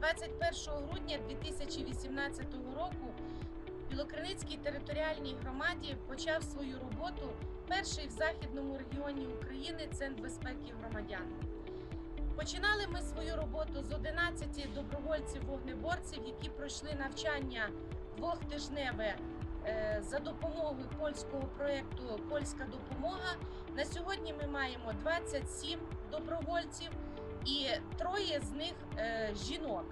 21 грудня 2018 року Білокриницькій територіальній громаді почав свою роботу перший в західному регіоні України Центр безпеки громадян. Починали ми свою роботу з 11 добровольців-вогнеборців, які пройшли навчання двохтижневе е, за допомогою польського проєкту Польська допомога. На сьогодні ми маємо 27 добровольців і троє з них е, жінок.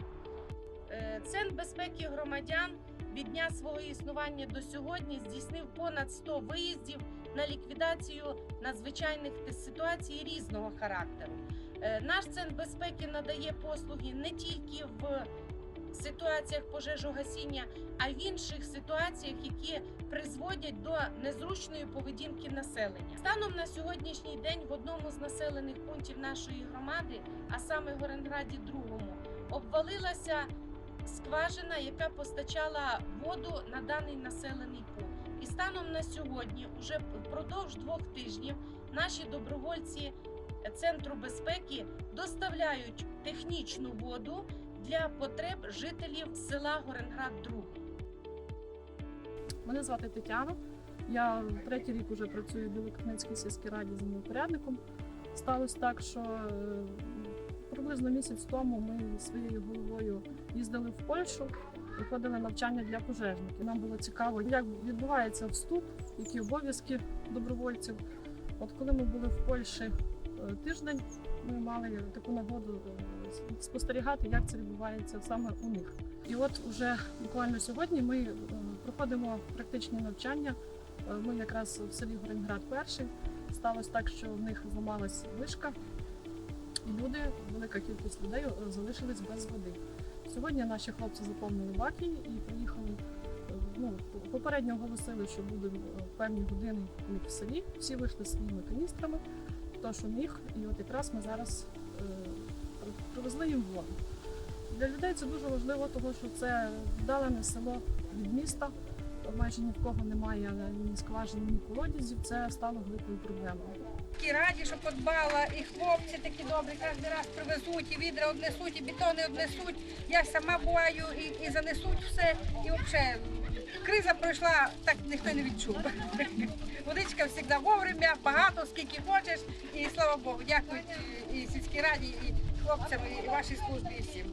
Е, Центр безпеки громадян від дня свого існування до сьогодні здійснив понад 100 виїздів на ліквідацію надзвичайних ситуацій різного характеру. Е, Наш центр безпеки надає послуги не тільки в ситуаціях пожежогасіння, а в інших ситуаціях, які призводять до незручної поведінки населення. Станом на сьогоднішній день в одному з населених пунктів нашої громади, а саме в Горенграді другому, обвалилася скважина, яка постачала воду на даний населений пункт. І станом на сьогодні, уже впродовж двох тижнів, наші добровольці Центру безпеки доставляють технічну воду для потреб жителів села Горенград 2. Мене звати Тетяна. Я третій рік вже працюю в Білокриницькій сільській раді землепорядником. Сталося так, що е, приблизно місяць тому ми своєю головою їздили в Польщу, проходили навчання для пожежників. Нам було цікаво, як відбувається вступ, які обов'язки добровольців. От коли ми були в Польщі тиждень, ми мали таку нагоду е, спостерігати, як це відбувається саме у них. І от уже буквально сьогодні ми е, проходимо практичні навчання. Е, Ми якраз в селі Горенград перший. Сталося так, що в них зламалась вишка, і люди, велика кількість людей залишились без води. Сьогодні наші хлопці заповнили баки і приїхали. Ну, попередньо оголосили, що буде певні години в селі. Всі вийшли своїми каністрами, хто що міг. І от якраз ми зараз е, привезли їм воду. Для людей це дуже важливо, тому що це вдалене село від міста. Майже ні в кого немає ні скважин, ні колодязів. Це стало великою проблемою. Такі раді, що подбала, і хлопці такі добрі, кожен раз привезуть, і відра однесуть, і бетони однесуть. Я сама буваю і, і занесуть все. І взагалі криза пройшла, так ніхто не відчув. Водичка завжди вовремя, багато, скільки хочеш. І слава Богу, дякую і сільській раді, і хлопцям, і вашій службі, і всім.